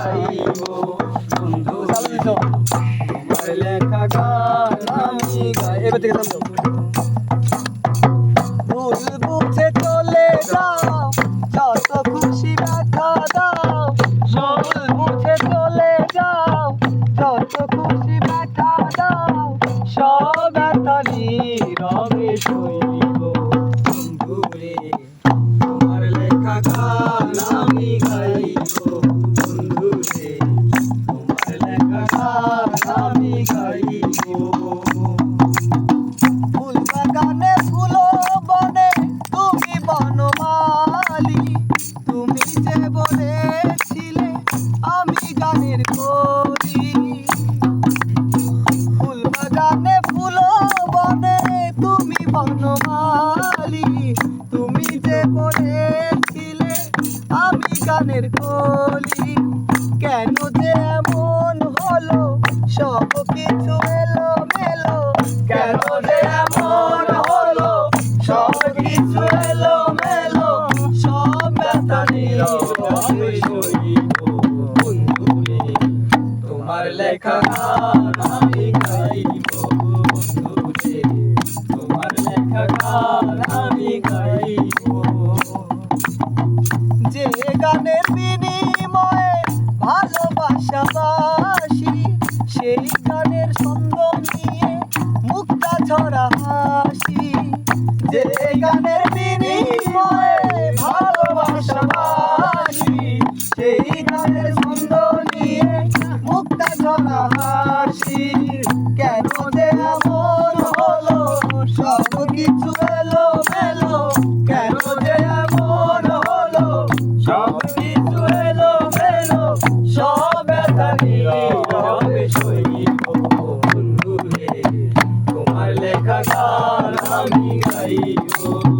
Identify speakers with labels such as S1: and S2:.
S1: গাইব বন্ধু তোমার লেখা গান আমি গাইব
S2: এবার থেকে থামো
S1: আমি গাইব।
S2: ফুল ফুলো বনে, তুমি বনমালি। তুমি যে আমি গানের করি। ফুল ফুলো বনে, তুমি বনমালি। তুমি যে আমি গানের কলি। কেন যে সব কিছু এলো মেলো। কেন যে এমন হলো? সব কিছু এলো মেলো। সব ব্যথা
S1: তোমার লেখা গান আমি গাইব তোমার লেখা গান আমি গাইব।
S2: যে গানের সেই গানের নিয়ে মুক্তা ঝরা হাসি। যে গানের বিনিময়ে ভালোবাসা বাসি মুক্তা ঝরা হাসি। কেন যে এমন হলো সব কিছু মেলো কেন যে এমন হলো সব কিছু মেলো সব ব্যথা
S1: গান আমি গাইব